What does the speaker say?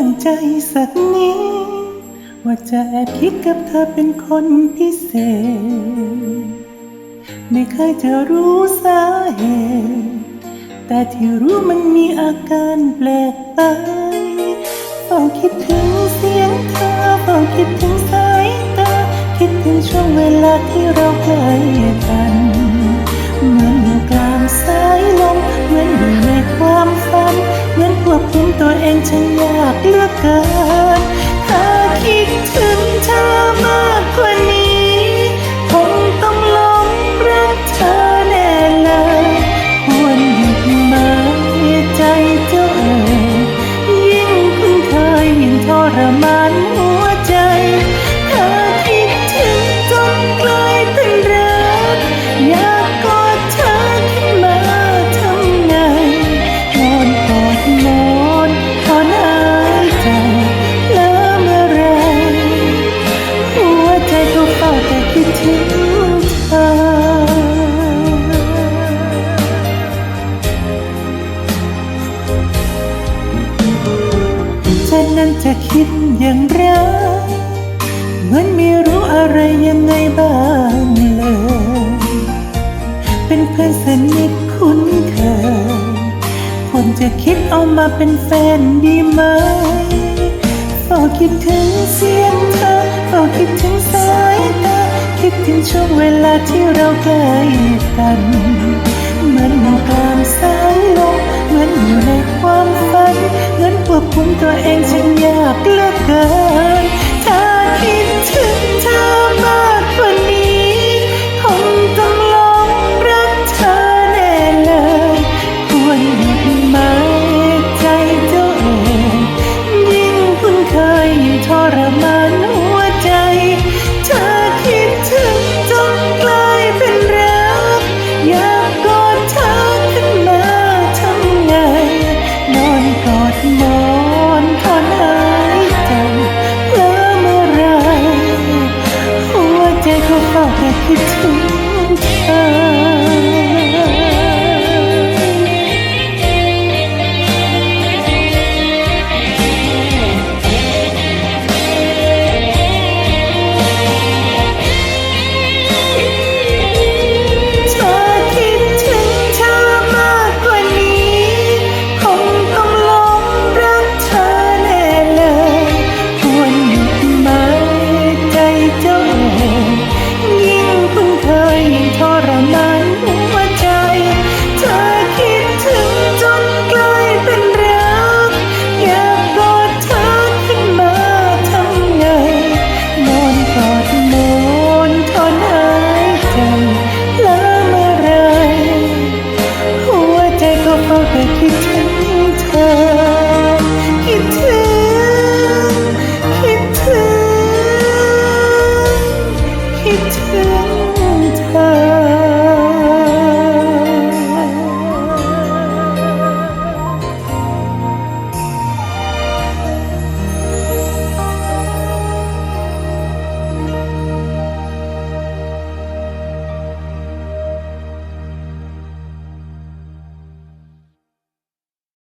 ตั้งใจสักนิดว่าจะแอบคิดกับเธอเป็นคนพิเศษ ไม่เคยจะรู้สาเหตุแต่ที่รู้มันมีอาการแปลกไปเฝ้าคิดถึงเสียงเธอเฝ้าคิดถึงสายตาคิดถึงช่วงเวลาที่เราใกล้กัน คุมตัวเองฉันยากเหลือกเกิน จะคิดอย่างไรเหมือนไม่รู้อะไรยังไงบ้างเลย เป็นเพื่อนสนิทคุ้นเคยควรจะคิดเอามาเป็นแฟนดีไหมเฝ้าคิดถึงเสียงเธอเฝ้าคิดถึงสายตาคิดถึงช่วงเวลาที่เราใกล้กันเหมือนอยู่กล บคุมตัวเองฉันยากเหลือเกิน It's